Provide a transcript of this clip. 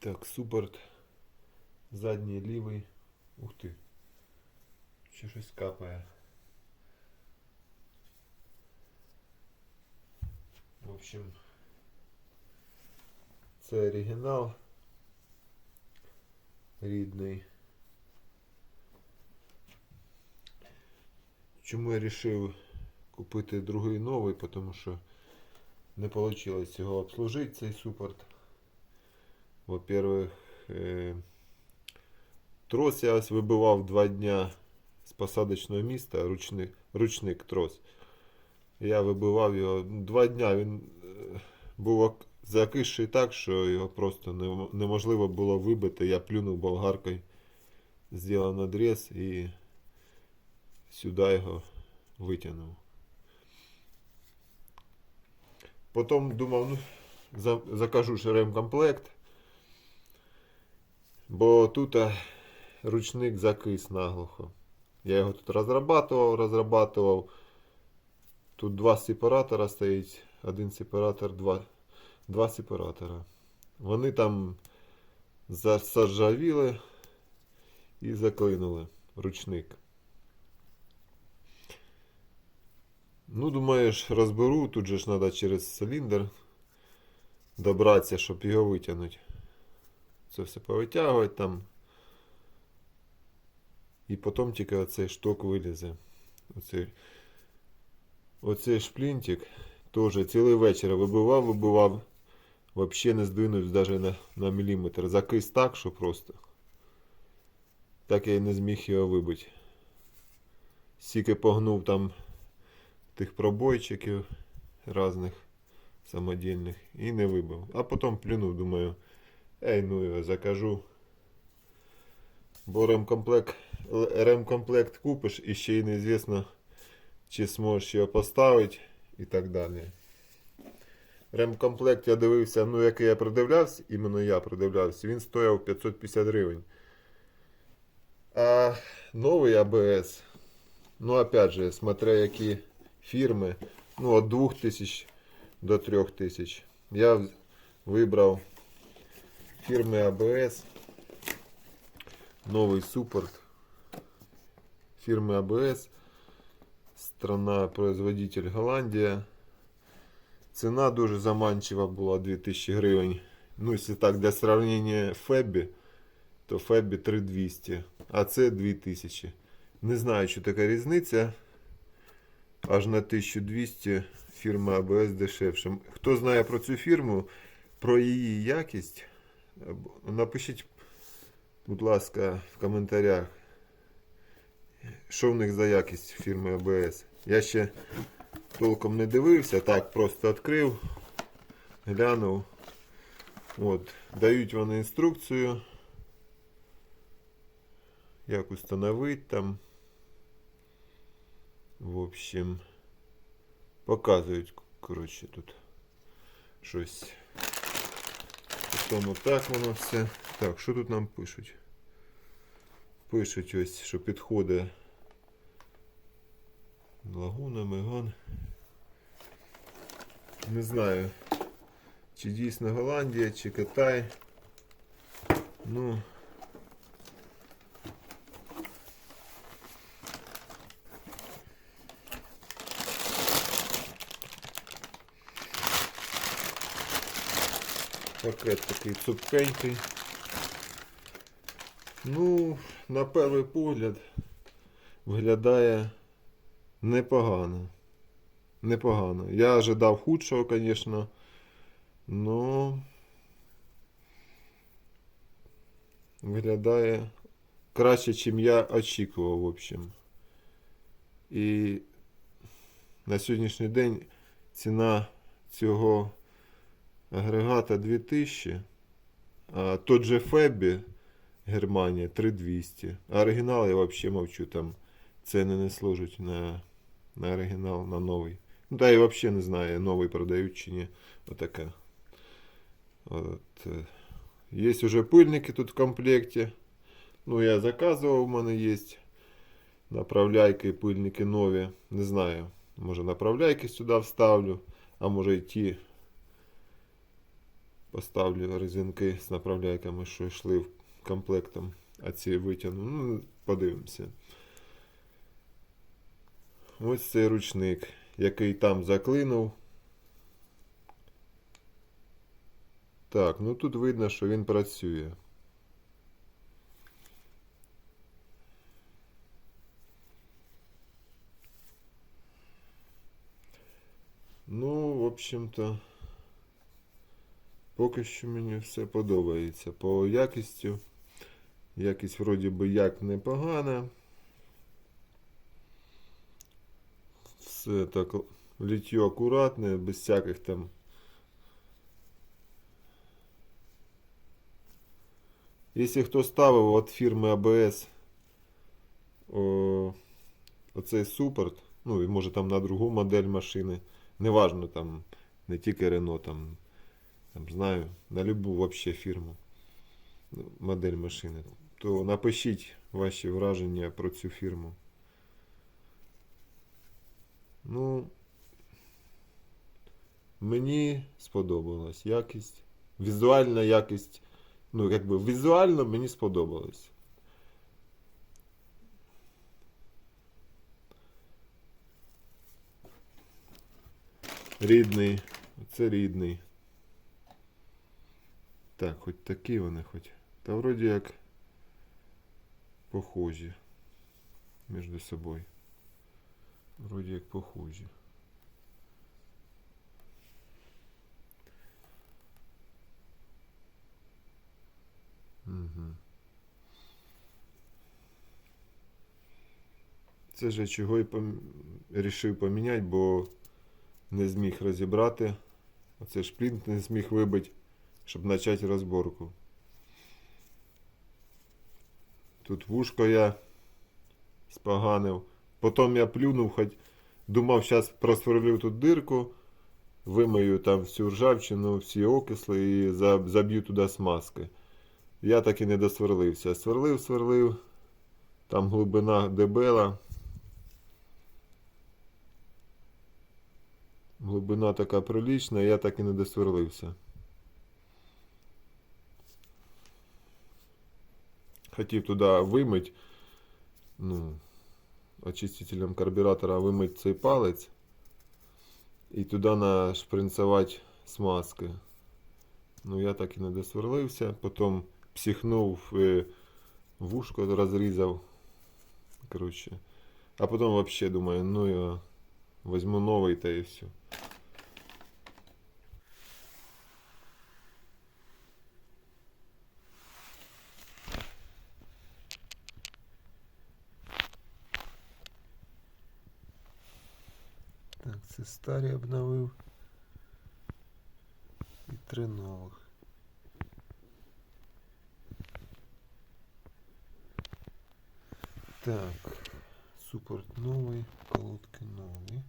Так, супорт. Задній лівий. Ух ти. Ще щось капає. В общем, це оригінал. Рідний. Чому я вирішив купити другий новий, тому що не вийшло його обслужити, цей супорт. Во-первых, е, трос я ось вибивав два дня з посадочного міста, ручник, ручник трос. Я вибивав його ну, два дня. Він був закисший так, що його просто неможливо було вибити. Я плюнув болгаркою, зробив надріз і сюди його витягнув. Потім думав, ну, закажу ж ремкомплект. Бо тут ручник закис наглухо. Я його тут розрабатував, розрабатував. Тут два сепаратора стоїть. Один сепаратор, два, два сепаратора. Вони там засаржавіли і заклинули ручник. Ну, думаєш, розберу, тут же ж треба через циліндр добратися, щоб його витягнути. Це все повитягувати там. І потім тільки оцей шток вилізе. Оцей, оцей шплінтик теж цілий вечір вибивав, вибивав. Взагалі не здвинувся навіть на, на міліметр. Закис так, що просто. Так я і не зміг його вибити. Стільки погнув там тих пробойчиків різних самодільних і не вибив. А потім плюнув, думаю, ей, ну його закажу. Бо ремкомплект, ремкомплект купиш і ще й неізвісно, чи зможеш його поставити і так далі. Ремкомплект я дивився, ну який я придивлявся, іменно я придивлявся, він стояв 550 гривень. А новий АБС, ну опять же, смотря які фірми, ну від 2000 до 3000. Я вибрав фірми АБС. Новий суппорт фирмы АБС. Страна производитель Голландія. Ціна дуже заманчива була 2000 гривень. Ну, якщо так для сравнення Фебі, то Фебі 3200, а це 2000. Не знаю, що така різниця. Аж на 1200 фірма АБС дешевше. Хто знає про цю фірму, про її якість, напишіть, будь ласка, в коментарях. Що в них за якість фірми АБС? Я ще толком не дивився, так просто відкрив, глянув. От, дають вони інструкцію. Як установити там. В общем, показують, коротше, тут щось. Потім отак воно все. Так, що тут нам пишуть? Пишуть ось, що підходить Лагуна, Меган. Не знаю, чи дійсно Голландія, чи Китай. Ну. Пакет такий цупкенький. Ну, на перший погляд виглядає непогано. Непогано. Я ожидав худшого, звісно. Ну виглядає краще, ніж я очікував, в общем. І на сьогоднішній день ціна цього агрегата 2000, а тот же Фебі Германія 3200. А оригінал я взагалі мовчу, там ціни не служать на, на оригінал, на новий. Ну та я взагалі не знаю, новий продають чи ні. Отака. От. е. Є вже пильники тут в комплекті. Ну, я заказував, у мене є направляйки, пильники нові. Не знаю. Може направляйки сюди вставлю, а може і ті Поставлю резинки з направляйками, що йшли комплектом, а ці витягну. Ну, подивимося. Ось цей ручник, який там заклинув. Так, ну тут видно, що він працює. Ну, в общем-то, поки що мені все подобається. По якістю. Якість вроді би як непогана. Все так ліття акуратне, без всяких там. Якщо хто ставив від фірми ABS о, оцей супорт, ну і може там на другу модель машини, неважно там, не тільки Renault, там, там знаю, на любу вообще фірму, ну, модель машини, то напишіть ваші враження про цю фірму. Ну, мені сподобалась якість. Візуальна якість. Ну, якби візуально мені сподобалось. Рідний. Це рідний. Так, хоч такі вони, хоч. Та вроді як похожі між собою. Вроді як похожі. Угу. Це ж я чого і пом... рішив поміняти, бо не зміг розібрати. Оце шплінт не зміг вибити, щоб почати розборку. Тут вушко я споганив. Потім я плюнув, хоч думав, зараз просверлю тут дирку, вимию там всю ржавчину, всі окисли і заб'ю туди смазки. Я так і не досверлився. Сверлив, сверлив. Там глибина дебела. Глибина така прилічна, я так і не досверлився. Хотів туди вимить, ну, очистителем карбюратора вимить цей палець і туди нашпринцевати смазки. Ну, я так і не досверлився. Потім психнув, вушко розрізав. Коротше. А потім взагалі думаю, ну я візьму новий та і все. Так, це старі обновив. І три нових. Так, супорт новий, колодки нові.